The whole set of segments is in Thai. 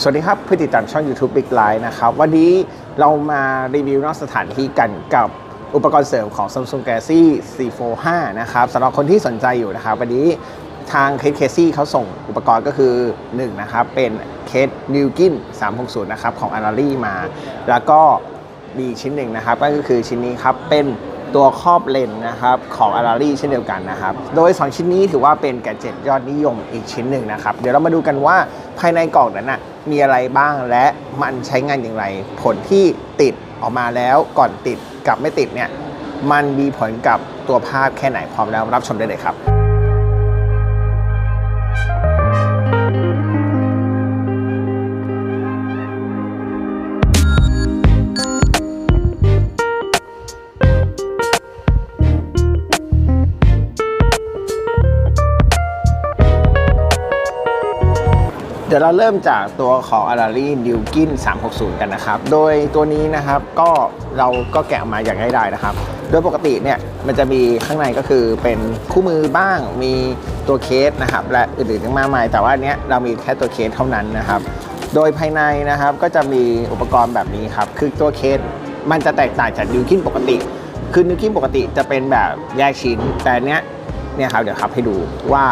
สวัสดีครับผู้ติดตามช่อง YouTube Big Line นะครับ วันนี้เรามารีวิวนอกสถานที่กันกับอุปกรณ์เสริมของ Samsung Galaxy C45 นะครับสำหรับคนที่สนใจอยู่นะครับ วันนี้ทางเคสเคซี่เขาส่งอุปกรณ์ก็คือ 1 นะครับ เป็นเคส n e w g i n 360 นะครับ ของ a n a l y มา แล้วก็มีชิ้นหนึ่งนะครับ ก็คือชิ้นนี้ครับเป็น ตัวครอบเลนส์นะครับของ a r a r i เช่นเดียวกันนะครับ โดย 2 ชิ้นนี้ถือว่าเป็นแกดเจ็ตยอดนิยมอีกชิ้นหนึ่งนะครับ เดี๋ยวเรามาดูกันว่าภายในกล่องนั้นนะมีอะไรบ้างและมันใช้งานอย่างไร ผลที่ติดออกมาแล้วก่อนติดกับไม่ติดเนี่ยมันมีผลกับตัวภาพแค่ไหนพร้อมแล้วรับชมได้เลยครับ ดี๋ยวเราเริ่มจากตัวของ a r a r i n e w g i n 360 กันนะครับ โดยตัวนี้นะครับก็เราก็แกะมาอย่างง่ายดายนะครับ โดยปกติเนี่ยมันจะมีข้างในก็คือเป็นคู่มือบ้างมีตัวเคสนะครับและอื่นๆมากมาย แต่ว่าเนี้ยเรามีแค่ตัวเคสเท่านั้นนะครับ โดยภายในนะครับก็จะมีอุปกรณ์แบบนี้ครับคือตัวเคสมันจะแตกต่างจากนิวกินปกติ คือนิวกินปกติจะเป็นแบบแยกชิ้น แต่เนี้ยเนี่ยครับเดี๋ยวครับให้ดูว่า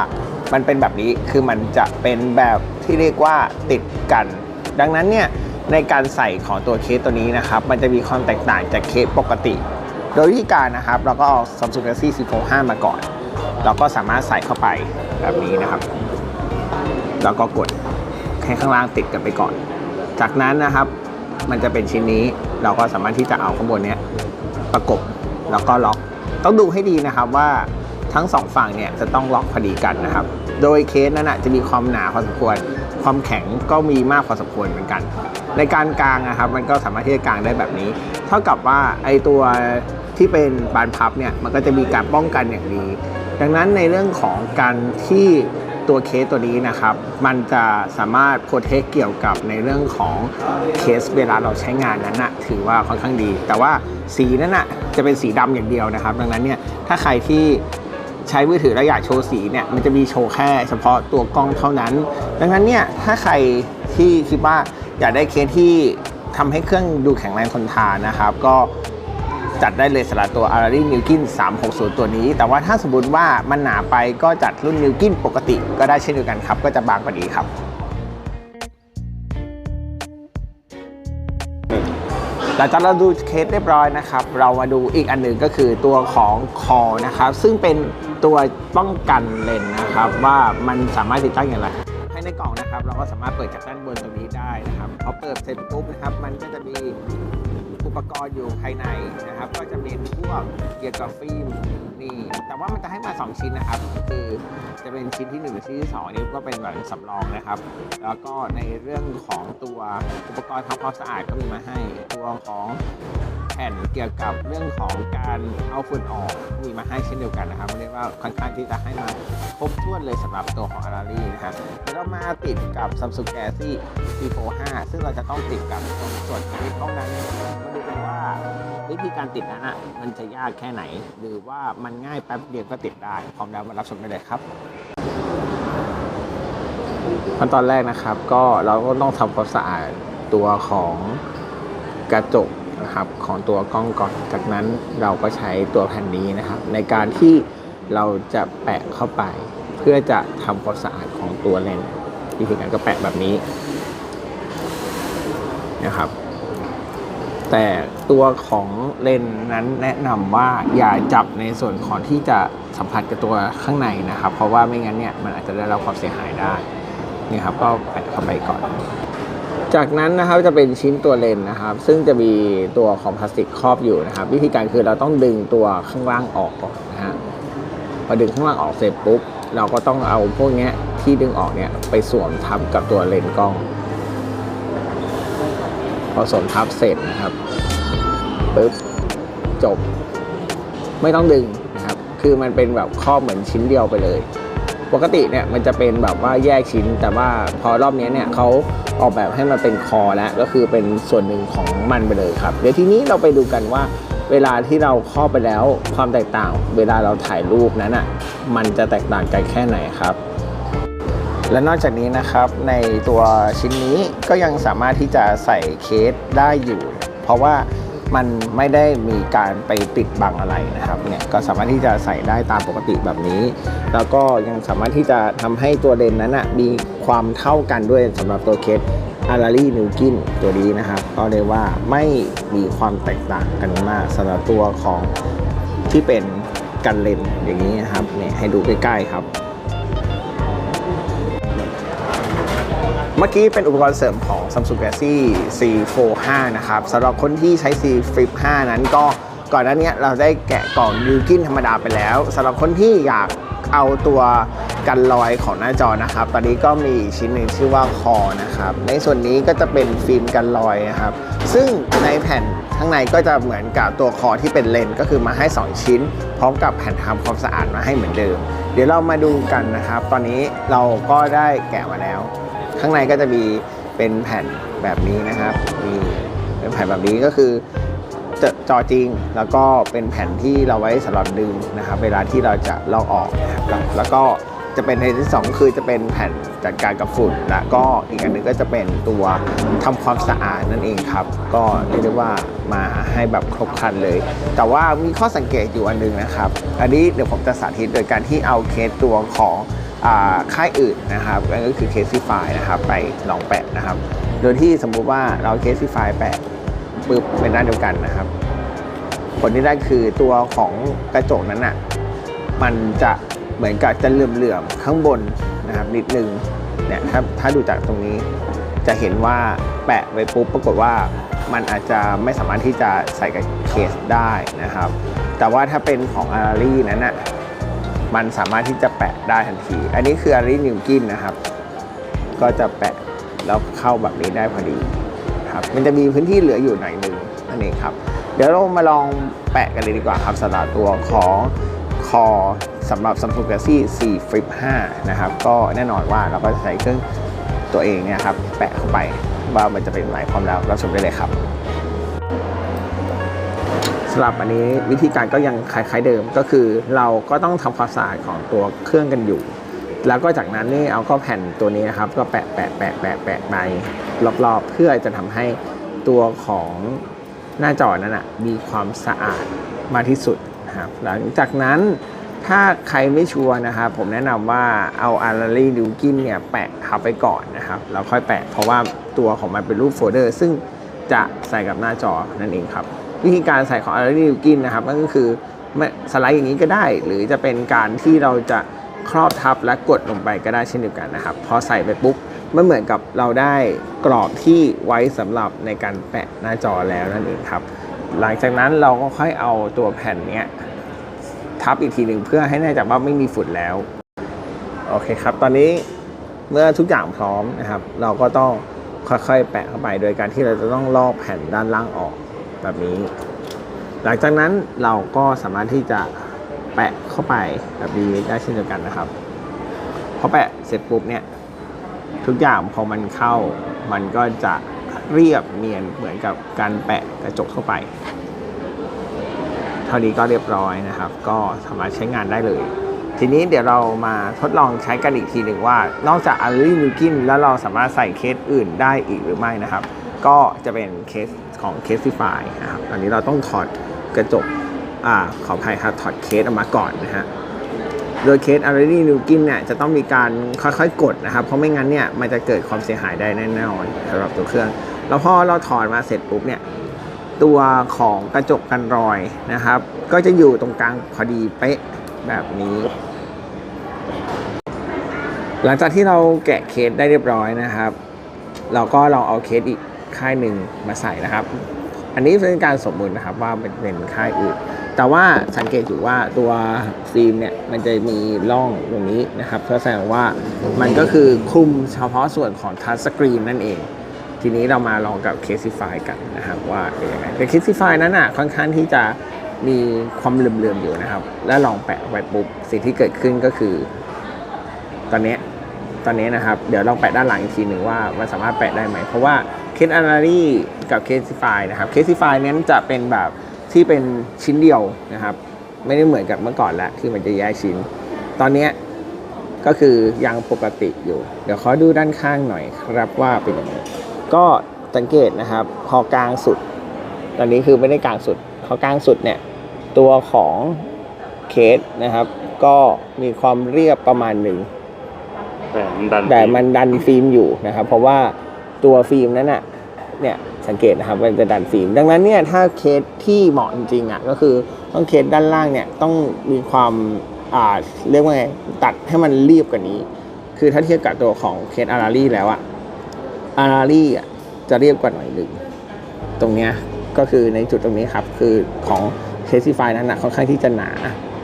มันเป็นแบบนี้คือมันจะเป็นแบบ ที่เรียกว่าติดกัน ดังนั้นเนี่ยในการใส่ของตัวเคสตัวนี้นะครับ มันจะมีความแตกต่างจากเคสปกติ โดยวิธีการนะครับ เราก็เอา Samsung Galaxy C45 มาก่อน เราก็สามารถใส่เข้าไปแบบนี้นะครับ แล้วก็กดให้ข้างล่างติดกันไปก่อน จากนั้นนะครับ มันจะเป็นชิ้นนี้เราก็สามารถที่จะเอาข้างบนนี้ประกบแล้วก็ล็อก ต้องดูให้ดีนะครับว่าทั้งสองฝั่งเนี่ยจะต้องล็อกพอดีกันนะครับ โดยเคสนั้นนะจะมีความหนาพอสมควร ความแข็งก็มีมากพอสมควรเหมือนกัน ในการกางนะครับมันก็สามารถที่จะกางได้แบบนี้ เท่ากับว่าไอตัวที่เป็นบานพับเนี่ยมันก็จะมีการป้องกันอย่างดีดังนั้นในเรื่องของการที่ตัวเคสตัวนี้นะครับ มันจะสามารถโปรเทคเกี่ยวกับในเรื่องของเคสเวลาเราใช้งานนั้นนะถือว่าค่อนข้างดี แต่ว่าสีนั้นนะจะเป็นสีดำอย่างเดียวนะครับ ดังนั้นเนี่ยถ้าใครที่ ใช้มือถือแล้วอยากโชว์สีเนี่ยมันจะมีโชว์แค่เฉพาะตัวกล้องเท่านั้น ดังนั้นเนี่ยถ้าใครที่คิดว่าอยากได้เคสที่ทำให้เครื่องดูแข็งแรงทนทานนะครับ ก็จัดได้เลยสำหรับตัว a r i n e w g i n 360 ตัวนี้ แต่ว่าถ้าสมมติว่ามันหนาไปก็จัดรุ่น n e w g i n ปกติก็ได้เช่นเดียวกันครับ ก็จะบางกว่านี้ครับหลังจากเราดูเคสเรียบร้อยนะครับ เรามาดูอีกอันหนึ่งก็คือตัวของคอนะครับ ซึ่งเป็น ตัวป้องกันเลนนะครับ ว่ามันสามารถติดตั้งอย่างไรภายในกล่องนะครับ เราก็สามารถเปิดจากด้านบนตรงนี้ได้นะครับพอเปิดเสร็จปุ๊บนะครับ มันก็จะมีอุปกรณ์อยู่ภายในนะครับ ก็จะเป็นพวกเกี่ยวกับฟิล์มนี่แต่ว่ามันจะให้มา 2 ชิ้นนะครับ คือจะเป็นชิ้นที่1หรือชิ้นที่2อันนี้ก็เป็นแบบสำรองนะครับ แล้วก็ในเรื่องของตัวอุปกรณ์ทำความสะอาดก็มีมาให้ตัวของ แผ่นเกี่ยวกับเรื่องของการเอาฝุ่นออกมีมาให้เช่นเดียวกันนะครับเรียกว่าค่อนข้างที่จะให้มาครบถ้วนเลยสำหรับตัวของ a r a r i นะครับเดี๋ยวมาติดกับ Samsung Galaxy C45 ซึ่งเราจะต้องติดกับตรงส่วนที่กล้องนั้นมาดูกันว่าวิธีการติดนั้นอะมันจะยากแค่ไหน หรือว่ามันง่ายแป๊บเดียวก็ติดได้พร้อมแล้วมารับชมได้เลยครับขั้นตอนแรกนะครับก็เราก็ต้องทำความสะอาดตัวของกระจก นะครับของตัวกล้องก่อน จากนั้นเราก็ใช้ตัวแผ่นนี้นะครับ ในการที่เราจะแปะเข้าไป เพื่อจะทำความสะอาดของตัวเลนส์วิธีการก็แปะแบบนี้นะครับ แต่ตัวของเลนส์นั้นแนะนำว่าอย่าจับในส่วนของที่จะสัมผัสกับตัวข้างในนะครับ เพราะว่าไม่งั้นเนี่ยมันอาจจะได้รับความเสียหายได้นี่ครับก็แปะเข้าไปก่อน จากนั้นนะครับจะเป็นชิ้นตัวเลนนะครับ ซึ่งจะมีตัวของพลาสติกครอบอยู่นะครับ วิธีการคือเราต้องดึงตัวข้างล่างออกก่อนนะฮะพอดึงข้างล่างออกเสร็จปุ๊บเราก็ต้องเอาพวกเนี้ยที่ดึงออกเนี่ยไปสวมทับกับตัวเลนกล้อง พอสวมทับเสร็จนะครับปุ๊บจบ ไม่ต้องดึงนะครับ คือมันเป็นแบบครอบเหมือนชิ้นเดียวไปเลย ปกติเนี่ยมันจะเป็นแบบว่าแยกชิ้น แต่ว่าพอรอบนี้เนี่ยเขาออกแบบให้มันเป็นคอแล้วก็คือเป็นส่วนหนึ่งของมันไปเลยครับ เดี๋ยวทีนี้เราไปดูกันว่าเวลาที่เราครอบไปแล้วความแตกต่าง เวลาเราถ่ายรูปนั้นอะมันจะแตกต่างกันแค่ไหนครับและนอกจากนี้นะครับในตัวชิ้นนี้ก็ยังสามารถที่จะใส่เคสได้อยู่ เพราะว่า มันไม่ได้มีการไปปิดบังอะไรนะครับเนี่ยก็สามารถที่จะใส่ได้ตามปกติแบบนี้ แล้วก็ยังสามารถที่จะทำให้ตัวเลนนั้นนะมีความเท่ากันด้วยสำหรับตัวเคสอาราลีนิวกินตัวนี้นะครับ ก็เรียกว่าไม่มีความแตกต่างกันมากสำหรับตัวของที่เป็นกันเลนอย่างนี้นะครับเนี่ยให้ดูใกล้ๆครับ มื่อกี้เป็นอุปกรณ์เสริมของ Samsung Galaxy C45 นะครับสำหรับคนที่ใช้ C Flip 5 นั้นก็ก่อนหน้านี้เราได้แกะกล่องดิวกินธรรมดาไปแล้วสำหรับคนที่อยากเอาตัวกันรอยของหน้าจอนะครับ ตอนนี้ก็มีชิ้นหนึ่งชื่อว่าคอนะครับ ในส่วนนี้ก็จะเป็นฟิล์มกันรอยนะครับ ซึ่งในแผ่นข้างในก็จะเหมือนกับตัวคอที่เป็นเลนส์ก็คือมาให้ 2 ชิ้น พร้อมกับแผ่นทำความสะอาดมาให้เหมือนเดิม เดี๋ยวเรามาดูกันนะครับ ตอนนี้เราก็ได้แกะมาแล้ว ข้างในก็จะมีเป็นแผ่นแบบนี้นะครับมีเป็นแผ่นแบบนี้ก็คือจจอจริงแล้วก็เป็นแผ่นที่เราไว้สำหรับดึงนะครับ เวลาที่เราจะลอกออกนะครับแล้วก็จะเป็นในที่สองคือจะเป็นแผ่นจัดการกับฝุ่น และก็อีกอันหนึงก็จะเป็นตัวทำความสะอาดนั่นเองครับ ก็เรียกได้ว่ามาให้แบบครบครันเลย แต่ว่ามีข้อสังเกตอยู่อันหนึงนะครับ อันนี้เดี๋ยวผมจะสาธิตโดยการที่เอาเคสตัวของ ค่ายอื่นนะครับนั่นก็คือเคสซีไฟนะครับไปลองแปะนะครับ โดยที่สมมุติว่าเราเคสซีไฟแปะปึ๊บเป็นด้านเดียวกันนะครับ ผลที่ได้คือตัวของกระจกนั้นอะมันจะเหมือนกับจะเหลื่อมๆข้างบนนะครับนิดนึงเนี่ยถ้าถ้าดูจากตรงนี้จะเห็นว่าแปะไว้ปุ๊บปรากฏว่ามันอาจจะไม่สามารถที่จะใส่กับเคสได้นะครับ แต่ว่าถ้าเป็นของอารีนั้นอะ มันสามารถที่จะแปะได้ทันที อันนี้คืออารีนิวกินนะครับ ก็จะแปะแล้วเข้าแบบนี้ได้พอดีครับ มันจะมีพื้นที่เหลืออยู่หน่อยหนึ่งนั่นเองครับ เดี๋ยวเรามาลองแปะกันเลยดีกว่าครับสำหรับตัวของคอสำหรับ Samsung Galaxy C Flip 5 นะครับ ก็แน่นอนว่าเราก็จะใช้เครื่องตัวเองเนี่ยครับ แปะเข้าไปว่ามันจะเป็นไหนพร้อมแล้วเราชมได้เลยครับ สำหรับอันนี้วิธีการก็ยังคล้ายๆเดิมก็คือเราก็ต้องทำความสะอาดของตัวเครื่องกันอยู่ แล้วก็จากนั้นนี่เอาก็แผ่นตัวนี้นะครับ ก็แปะแปะแปะแปะแปะไปรอบๆ เพื่อจะทำให้ตัวของหน้าจอนั้นนะมีความสะอาดมากที่สุดนะครับ หลังจากนั้นถ้าใครไม่ชัวร์นะครับผมแนะนำว่าเอาอาราลีดิวกินเนี่ยแปะทับไปก่อนนะครับแล้วค่อยแปะเพราะว่าตัวของมันเป็นรูปโฟลเดอร์ ซึ่งจะใส่กับหน้าจอนั่นเองครับ วิธีการใส่ของอาราลีดิวกินนะครับก็คือไม่สไลด์อย่างนี้ก็ได้ หรือจะเป็นการที่เราจะครอบทับและกดลงไปก็ได้เช่นเดียวกันนะครับพอใส่ไปปุ๊บมันเหมือนกับเราได้กรอบที่ไว้สำหรับในการแปะหน้าจอแล้วนั่นเองครับ หลังจากนั้นเราก็ค่อยเอาตัวแผ่นเนี้ยทับอีกทีหนึ่งเพื่อให้แน่ใจว่าไม่มีฝุ่นแล้วโอเคครับ ตอนนี้เมื่อทุกอย่างพร้อมนะครับ เราก็ต้องค่อยๆแปะเข้าไปโดยการที่เราจะต้องลอกแผ่นด้านล่างออก แบบนี้ หลังจากนั้นเราก็สามารถที่จะแปะเข้าไปแบบนี้ได้เช่นเดียวกันนะครับพอแปะเสร็จปุ๊บเนี่ยทุกอย่างพอมันเข้ามันก็จะเรียบเนียนเหมือนกับการแปะกระจกเข้าไป เท่านี้ก็เรียบร้อยนะครับ ก็สามารถใช้งานได้เลย ทีนี้เดี๋ยวเรามาทดลองใช้กันอีกทีหนึ่งว่า นอกจากอารีนิวกินแล้วเราสามารถใส่เคสอื่นได้อีกหรือไม่นะครับ ก็จะเป็นเคส ของเคสซิฟายนะครับตอนนี้เราต้องถอดกระจกอ่าขออภัยครับถอดเคสออกมาก่อนนะฮะโดยเคสอารีนิวกินเนี่ยจะต้องมีการค่อยๆกดนะครับ เพราะไม่งั้นเนี่ยมันจะเกิดความเสียหายได้แน่นอนสำหรับตัวเครื่อง แล้วพอเราถอดมาเสร็จปุ๊บเนี่ยตัวของกระจกกันรอยนะครับ ก็จะอยู่ตรงกลางพอดีเป๊ะแบบนี้ หลังจากที่เราแกะเคสได้เรียบร้อยนะครับ เราก็ลองเอาเคสอีก ค่ายหนึ่งมาใส่นะครับ อันนี้เป็นการสมมุตินะครับว่าเป็นเป็นค่ายอื่น แต่ว่าสังเกตอยู่ว่าตัวฟิล์มเนี่ยมันจะมีร่องตรงนี้นะครับเพื่อแสดงว่ามันก็คือคลุมเฉพาะส่วนของทัชสกรีนนั่นเองทีนี้เรามาลองกับเคส i ฟายกันนะครับว่าเป็นยังไงแต่เคส i ฟายนั้นอะค่อนข้างที่จะมีความเหลื่อมๆอยู่นะครับ แล้วลองแปะไว้ปุ๊บสิ่งที่เกิดขึ้นก็คือ ตอนนี้ตอนนี้นะครับ เดี๋ยวลองแปะด้านหลังอีกทีหนึ่งว่ามันสามารถแปะได้ไหม เพราะว่า เคสอานารีกับเคส i ฟายนะครับเคส i ฟายนั้นจะเป็นแบบที่เป็นชิ้นเดียวนะครับ ไม่ได้เหมือนกับเมื่อก่อนแล้วที่มันจะแยกชิ้น ตอนเนี้ยก็คือยังปกติอยู่ เดี๋ยวขอดูด้านข้างหน่อยครับว่าเป็นยังไงก็สังเกตนะครับพอกลางสุด ตอนนี้คือไม่ได้กลางสุดพอกลางสุดเนี่ยตัวของเคสนะครับ ก็มีความเรียบประมาณหนึ่งแต่มันดันแต่มันดันฟิล์มอยู่นะครับ เพราะว่า ตัวฟิล์มนั้นน่ะเนี่ยสังเกตนะครับมันจะดันฟิล์มดังนั้นเนี่ยถ้าเคสที่เหมาะจริงๆอะก็คือต้องเคสด้านล่างเนี่ยต้องมีความอ่าเรียกว่าไงตัดให้มันเรียบกว่านี้ คือถ้าเทียบกับตัวของเคสอาราลี่แล้วอะอาราลี่อะจะเรียบกว่าหน่อยหนึ่งตรงเนี้ยก็คือในจุดตรงนี้ครับคือของเคสซีไฟนั้นนะค่อนข้างที่จะหนา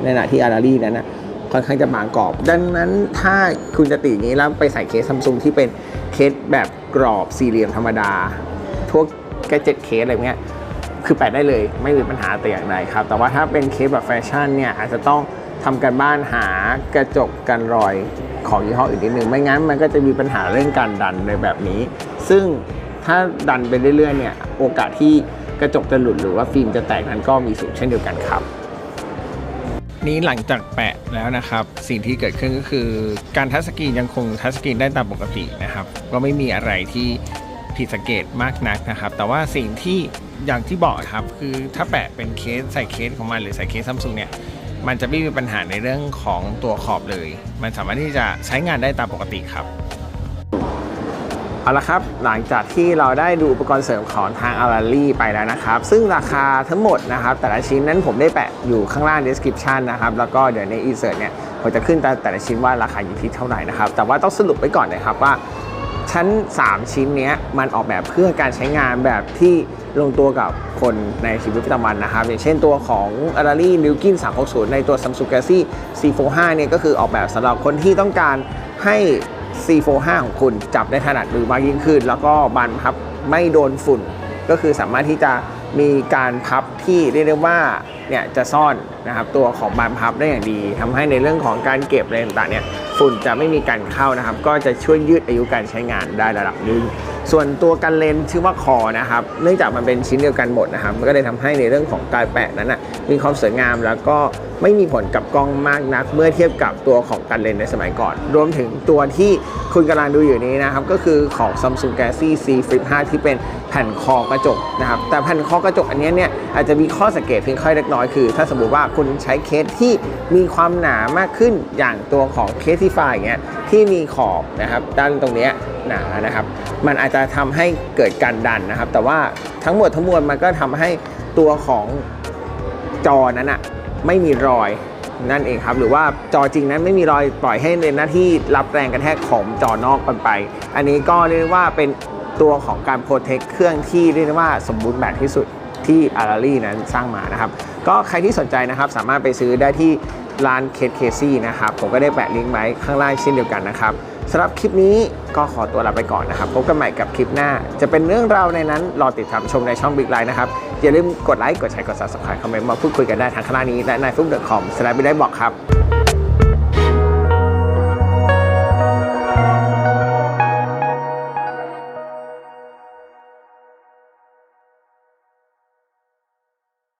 ในขณะที่อาราลี่นั้นนะค่อนข้างจะบางกรอบ ดังนั้นถ้าคุณจะติดอย่างนี้แล้วไปใส่เคสซัมซุงที่เป็นเคสแบบ กรอบสี่เหลี่ยมธรรมดาพวกแกจิตเคสอะไรเงี้ยคือแปะได้เลยไม่มีปัญหาแต่อย่างใดครับ แต่ว่าถ้าเป็นเคสแบบแฟชั่นเนี่ยอาจจะต้องทำกันบ้านหากระจกกันรอยของยี่ห้ออื่นนิดนึงไม่งั้นมันก็จะมีปัญหาเรื่องการดันในแบบนี้ ซึ่งถ้าดันไปเรื่อยๆเนี่ยโอกาสที่กระจกจะหลุดหรือว่าฟิล์มจะแตกนั้นก็มีสูงเช่นเดียวกันครับ นี้หลังจากแปะแล้วนะครับ สิ่งที่เกิดขึ้นก็คือ การทัชสกรีนยังคงทัชสกรีนได้ตามปกตินะครับ ก็ไม่มีอะไรที่ผิดสังเกตมากนักนะครับ แต่ว่าสิ่งที่อย่างที่บอกครับ คือถ้าแปะเป็นเคสใส่เคสของมันหรือใส่เคสซัมซุงเนี่ยมันจะไม่มีปัญหาในเรื่องของตัวขอบเลย มันสามารถที่จะใช้งานได้ตามปกติครับ เอาละครับหลังจากที่เราได้ดูอุปกรณ์เสริมของทางอาราลี่ไปแล้วนะครับ ซึ่งราคาทั้งหมดนะครับ แต่ละชิ้นนั้นผมได้แปะอยู่ข้างล่าง description นะครับ แล้วก็เดี๋ยวใน insert เนี่ยผมจะขึ้นแต่แต่ละชิ้นว่าราคาอยู่ที่เท่าไหร่นะครับ แต่ว่าต้องสรุปไว้ก่อนนะครับว่า ชั้น 3 ชิ้นนี้มันออกแบบเพื่อการใช้งานแบบที่ลงตัวกับคนในชีวิตประจำวันนะครับ อย่างเช่นตัวของ a r a l i n i l k i n 360 ในตัว Samsung Galaxy C45 เนี่ยก็คือออกแบบสำหรับคนที่ต้องการให้ C45 ของคุณจับได้ถนัดมือมากยิ่งขึ้น แล้วก็บานพับไม่โดนฝุ่น ก็คือสามารถที่จะมีการพับที่เรียกได้ว่าเนี่ยจะซ่อนนะครับตัวของบานพับได้อย่างดีทำให้ในเรื่องของการเก็บอะไรต่างๆเนี่ยฝุ่นจะไม่มีการเข้านะครับ ก็จะช่วยยืดอายุการใช้งานได้ระดับหนึงส่วนตัวกันเลนชื่อว่าคอนะครับ เนื่องจากมันเป็นชิ้นเดียวกันหมดนะครับมันก็เลยทำให้ในเรื่องของการแปะนั้นนะ มีความสวยงามแล้วก็ไม่มีผลกับกล้องมากนัก เมื่อเทียบกับตัวของกันเลนในสมัยก่อน รวมถึงตัวที่คุณกำลังดูอยู่นี้นะครับ ก็คือของ Samsung Galaxy C Flip 5 ที่เป็นแผ่นคอกระจกนะครับ แต่แผ่นคอกระจกอันนี้เนี่ยอาจจะมีข้อสังเกตเพียงค่อยเล็กน้อยคือ ถ้าสมมติว่าคุณใช้เคสที่มีความหนามากขึ้นอย่างตัวของเคสที่ไฟอย่างเงี้ยที่มีขอบนะครับด้านตรงนี้หนานะครับ มันอาจจะทำให้เกิดการดันนะครับ แต่ว่าทั้งหมดทั้งมวลมันก็ทำให้ตัวของ จอนั้นอะไม่มีรอยนั่นเองครับ หรือว่าจอจริงนั้นไม่มีรอยปล่อยให้ในหน้าที่รับแรงกระแทกของจอนอกกันไป อันนี้ก็เรียกว่าเป็นตัวของการโปรเทคเครื่องที่เรียกว่าสมบูรณ์แบบที่สุดที่อาราลี่นั้นสร้างมานะครับ ก็ใครที่สนใจนะครับสามารถไปซื้อได้ที่ ร้านเคสเคซี่นะครับ ผมก็ได้แปะลิงก์ไว้ข้างล่างเช่นเดียวกันนะครับสำหรับคลิปนี้ก็ขอตัวลาไปก่อนนะครับ พบกันใหม่กับคลิปหน้า จะเป็นเรื่องราวในนั้น รอติดตามชมในช่อง Big Line นะครับ อย่าลืมกดไลค์ กดแชร์ กด subscribe คอมเมนต์มาพูดคุยกันได้ทางข้างล่างนี้ และในฟุกเดอะคอมสไลด์ไปได้บอกครับ